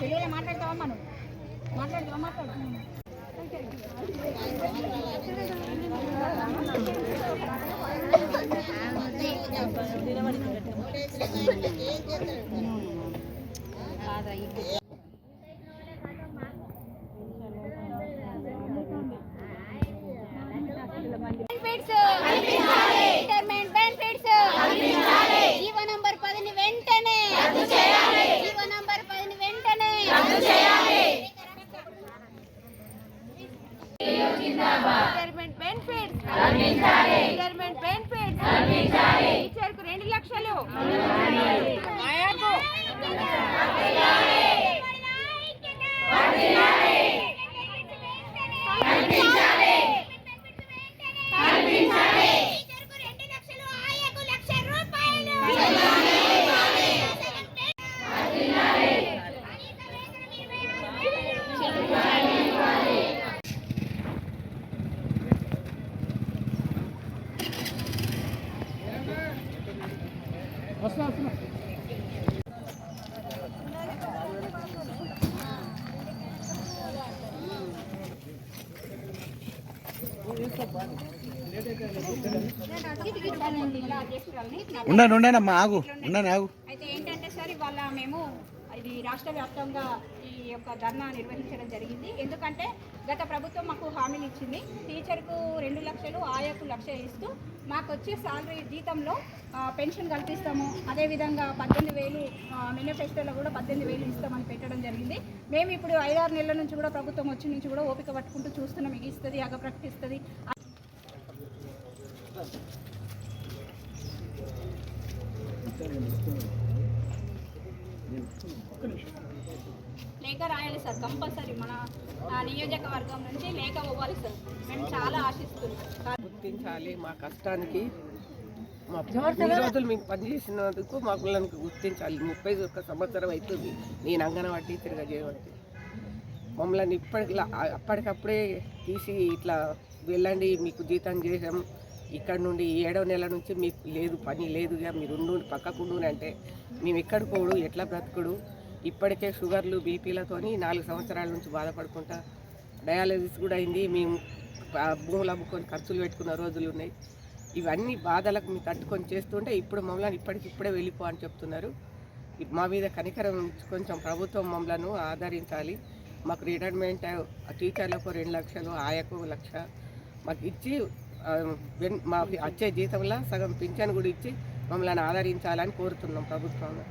తెలుగులో మాట్లాడతావా మనం మాట్లాడతావా మాట్లాడు benefits retirement retirement benefits retirement benefits టీచర్కు రెండు లక్షలు ఆయాకు ఉండండి ఉండండి అమ్మా ఆగు ఉండండి ఆగు. అయితే ఏంటంటే సార్ ఇవాళ మేము ఇది రాష్ట్ర వ్యాప్తంగా ఈ యొక్క ధర్నా నిర్వహించడం జరిగింది. ఎందుకంటే గత ప్రభుత్వం హామీలు ఇచ్చింది. టీచర్కు రెండు లక్షలు ఆయాకు లక్ష ఇస్తూ మాకు వచ్చే సాలరీ జీతంలో పెన్షన్ కల్పిస్తాము. అదేవిధంగా పద్దెనిమిది వేలు మేనిఫెస్టోలో కూడా పద్దెనిమిది వేలు ఇస్తామని పెట్టడం జరిగింది. మేము ఇప్పుడు ఐదారు నెలల నుంచి కూడా ప్రభుత్వం వచ్చి నుంచి కూడా ఓపిక పట్టుకుంటూ చూస్తున్నాం. ఇస్తుంది అగ ప్రకటిస్తుంది లేఖ రాయాలి సార్ కంపల్సరీ మన నియోజకవర్గం నుంచి లేఖ ఇవ్వాలి సార్. మేము చాలా ఆశిస్తున్నాం. గుర్తించాలి మా కష్టానికి. మా రోజులు మేము పనిచేసినందుకు మా పిల్లలకు గుర్తించాలి. ముప్పై ఒక్క సంవత్సరం అవుతుంది. నేను అంగన్వాడీ టీచర్గా చేయబట్టి మమ్మల్ని ఇప్పటిలా అప్పటికప్పుడే తీసి ఇట్లా వెళ్ళండి మీకు జీతం చేసాం ఇక్కడ నుండి ఏడవ నెల నుంచి మీకు లేదు పని లేదుగా మీరు ఉండు పక్కకు ఉండు అంటే మేము ఎక్కడ పోడు ఎట్లా బ్రతుకుడు? ఇప్పటికే షుగర్లు బీపీలతోని నాలుగు సంవత్సరాల నుంచి బాధపడుకుంటా డయాలసిస్ కూడా అయింది. మేము భూములు అమ్ముకొని ఖర్చులు పెట్టుకున్న రోజులు ఉన్నాయి. ఇవన్నీ బాధలకు మేము తట్టుకొని చేస్తుంటే ఇప్పుడు మమ్మల్ని ఇప్పటికిప్పుడే వెళ్ళిపో అని చెప్తున్నారు. మా మీద కనికరం కొంచెం ప్రభుత్వం మమ్మలను ఆదరించాలి. మాకు రిటైర్మెంట్ టీచర్లకు రెండు లక్షలు ఆయకు లక్ష. మాకు ఇచ్చి వెన్- మాకు వచ్చే జీతంలో సగం పింఛన్ కూడా ఇచ్చి మమ్మల్ని ఆదరించాలని కోరుతున్నాం ప్రభుత్వం.